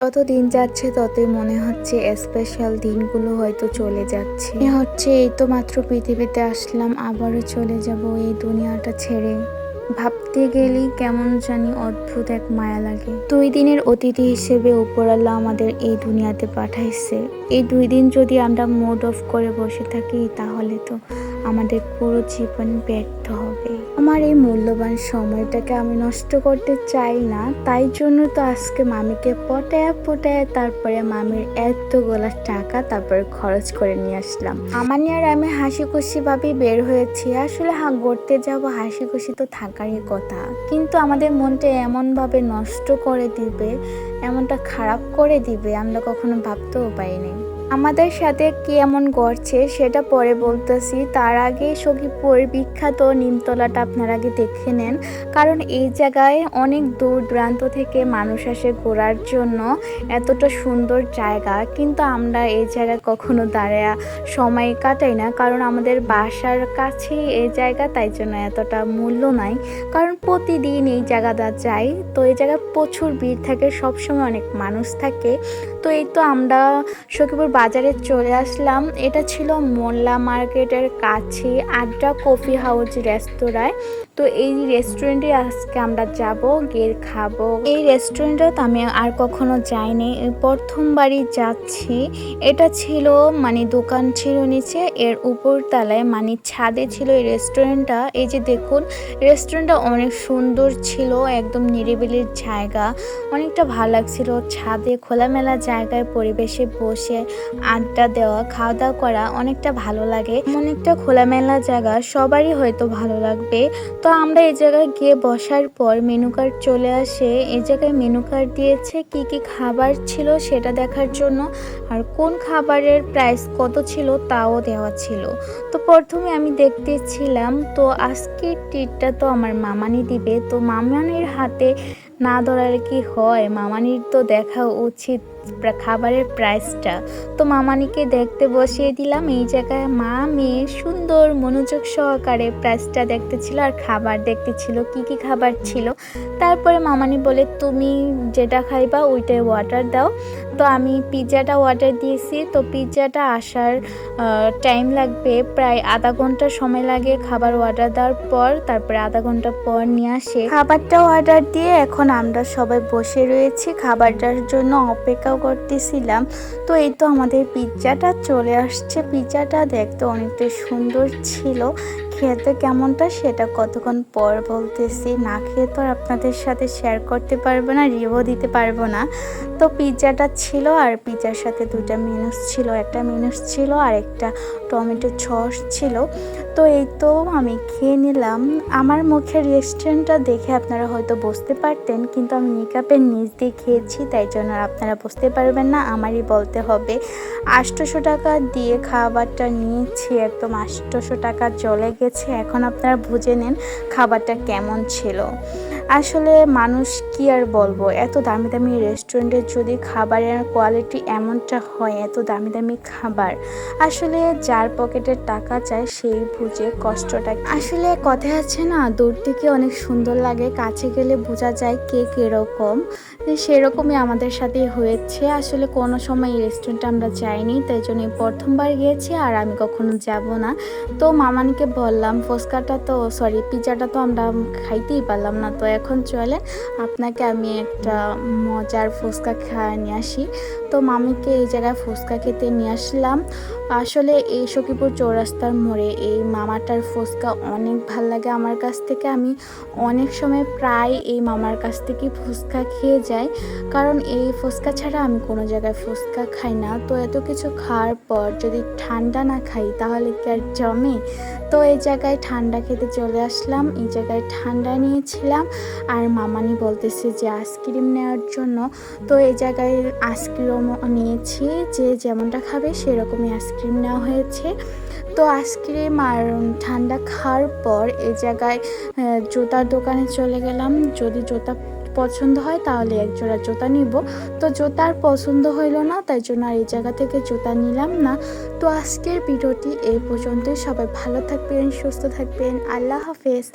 যত দিন যাচ্ছে ততই মনে হচ্ছে স্পেশাল দিনগুলো হয়তো চলে যাচ্ছে। মনে হচ্ছে এই তো মাত্র পৃথিবীতে আসলাম, আবারও চলে যাব এই দুনিয়াটা ছেড়ে। ভাবতে গেলেই কেমন জানি অদ্ভুত এক মায়া লাগে। দুই দিনের অতিথি হিসেবে উপরাল্লা আমাদের এই দুনিয়াতে পাঠাইছে। এই দুই দিন যদি আমরা মুড অফ করে বসে থাকি, তাহলে তো আমাদের পুরো জীবন ব্যর্থ হবে। আমার এই মূল্যবান সময়টাকে আমি নষ্ট করতে চাই না, তাই জন্য তো আজকে মামিকে পটায়া পটায়া তারপরে মামির এতগুলা টাকা তারপরে খরচ করে নিয়ে আসলাম। আমার নিয়ে আর আমি হাসি খুশি ভাবে বের হয়েছি। আসলে হা, গড়তে যাব হাসি খুশি তো থাকারই কথা। কিন্তু আমাদের মনটা এমনভাবে নষ্ট করে দিবে, এমনটা খারাপ করে দিবে, আমরা কখনো ভাবতেও পারিনি। আমাদের সাথে কি এমন ঘটছে সেটা পরে বলতেছি। তার আগে সখীপুর বিখ্যাত নিমতলাটা আপনারা আগে দেখে নেন। কারণ এই জায়গায় অনেক দূর দূরান্ত থেকে মানুষ আসে ঘোরার জন্য। এতটা সুন্দর জায়গা। কিন্তু আমরা এই জায়গায় কখনো দাঁড়ায় সময় কাটাই না। কারণ আমাদের বাসার কাছেই এই জায়গা, তাই জন্য এতটা মূল্য নাই। কারণ প্রতিদিন এই জায়গাটা যাই। তো এই জায়গায় প্রচুর ভিড় থাকে। সবসময় অনেক মানুষ থাকে। তো এই তো আমরা সখীপুর বাজারে চলে আসলাম। এটা ছিল মোল্লা মার্কেটের কাছে আড্ডা কফি হাউস রেস্তোরাঁয়। তো এই রেস্টুরেন্টে আজকে আমরা যাব, গিয়ে খাব। এই রেস্টুরেন্টে তো আমি আর কখনো যাইনি। প্রথমবারই যাচ্ছি। এটা ছিল মানে দোকান ছিল নিচে, এর উপর তলায় মানে ছাদে ছিল এই রেস্টুরেন্টটা এই যে দেখুন রেস্টুরেন্টটা অনেক সুন্দর ছিল, একদম নিরিবিলির জায়গা। অনেকটা ভালো লাগছিল ছাদে খোলামেলা জায়গায় পরিবেশে বসে আড্ডা দেওয়া খাওয়া দাওয়া করা অনেকটা ভালো লাগে। এমন একটা খোলামেলা জায়গা, সবারই হয়তো ভালো লাগবে। তো আমরা এই জায়গায় গিয়ে বসার পর মেনু কার্ড চলে আসে। এই জায়গায় মেনু কার্ড দিয়েছে কি কি খাবার ছিল সেটা দেখার জন্য আর কোন খাবারের প্রাইস কত ছিল তাও দেওয়া ছিল। তো প্রথমে আমি দেখতেছিলাম, তো আজকের ট্রিটটা তো আমার মামানি দিবে। তো মামানির হাতে না ধরালে কি হয়? মামানির তো দেখা উচিত খাবারের প্রাইসটা তো মামানিকে দেখতে বসিয়ে দিলাম, এই জায়গায় মা, মেয়ে, সুন্দর মনোযোগ সহকারে প্রাইসটা দেখতেছিল আর খাবার দেখতেছিল, কি কি খাবার ছিল। তারপরে মামানি বলে, তুমি যেটা খাইবা ওইটাই ওয়াটার দাও। তো আমি পিৎজাটা অর্ডার দিয়েছি। তো পিৎজাটা আসার টাইম লাগবে প্রায় আধা ঘণ্টা সময় লাগে খাবার অর্ডার দেওয়ার পর। তারপরে আধা ঘণ্টা পর নিয়ে আসে। খাবারটা অর্ডার দিয়ে এখন আমরা সবাই বসে রয়েছি। খাবারটার জন্য অপেক্ষাও করতেছিলাম। তো এই তো আমাদের পিৎজাটা চলে আসছে। পিৎজাটা দেখতে অনেকটা সুন্দর ছিল। খেতে কেমনটা সেটা কতক্ষণ পর বলতেছি। না খেয়ে তো আর আপনাদের সাথে শেয়ার করতে পারব না রিভিউ দিতে পারব না। তো পিৎজাটা ছিল আর পিৎজার সাথে দুটা মিনুস ছিল, একটা মিনুস ছিল আর একটা টমেটো সস ছিল। তো এই তো আমি খেয়ে নিলাম। আমার মুখের রেস্টুরেন্টটা দেখে আপনারা হয়তো বুঝতে পারতেন, কিন্তু আমি মেকআপের নিচ দিয়ে খেয়েছি, তাই জন্য আপনারা বুঝতে পারবেন না, আমারই বলতে হবে। আটশোশো টাকা দিয়ে খাবারটা নিয়েছি, একদম আটশোশো টাকা চলে গেছে। এখন আপনারা বুঝে নেন খাবারটা কেমন ছিল। আসলে মানুষ কি আর বলব? এত দামি দামি রেস্টুরেন্টে যদি খাবারের কোয়ালিটি এমনটা হয়, এত দামি দামি খাবার, আসলে যার পকেটের টাকা চায় সেই বুঝে কষ্টটা আসলে কথা আছে না, দূর থেকে অনেক সুন্দর লাগে, কাছে গেলে বোঝা যায় কে কীরকম। সেরকমই আমাদের সাথে হয়েছে। আসলে কোনো সময় এই রেস্টুরেন্টে আমরা যাইনি, তাই জন্য প্রথমবার গিয়েছি আর আমি কখনো যাব না। তো মামানিকে বললাম ফুচকাটা তো সরি পিৎজাটা তো আমরা খাইতেই পারলাম না, তো এখন চলে, আপনাকে আমি একটা মজার ফুচকা খাওয়া নিয়ে আসি। তো মামিকে এই জায়গায় ফুচকা খেতে নিয়ে আসলাম। আসলে এই সখীপুর চৌরাস্তার মোড়ে এই মামাটার ফুচকা অনেক ভালো লাগে আমার কাছ থেকে। আমি অনেক সময় প্রায় এই মামার কাছ থেকে ফুচকা খেয়ে যাই। কারণ এই ফুচকা ছাড়া আমি কোনো জায়গায় ফুচকা খাই না। তো এত কিছু খাওয়ার পর যদি ঠান্ডা না খাই তাহলে কি আর জমে? তো এই জায়গায় ঠান্ডা খেতে চলে আসলাম, এই জায়গায় ঠান্ডা নিয়েছিলাম। আর মামানি বলতেছে যে আইসক্রিম নেওয়ার জন্য। তো এই জায়গায় আইসক্রিমও নিয়েছি, যে যেমনটা খাবে সেরকমই আইসক্রিম নেওয়া হয়েছে। তো আইসক্রিম আর ঠান্ডা খাওয়ার পর এই জায়গায় জুতার দোকানে চলে গেলাম। যদি জুতা পছন্দ হয় তাহলে এক জোড়া জুতা নিব। তো জুতার পছন্দ হইল না, তাই জন্য আর এই জায়গা থেকে জুতা নিলাম না। তো আজকের ভিডিওটি এই পর্যন্তই। সবাই ভালো থাকবেন, সুস্থ থাকবেন। আল্লাহ হাফেজ।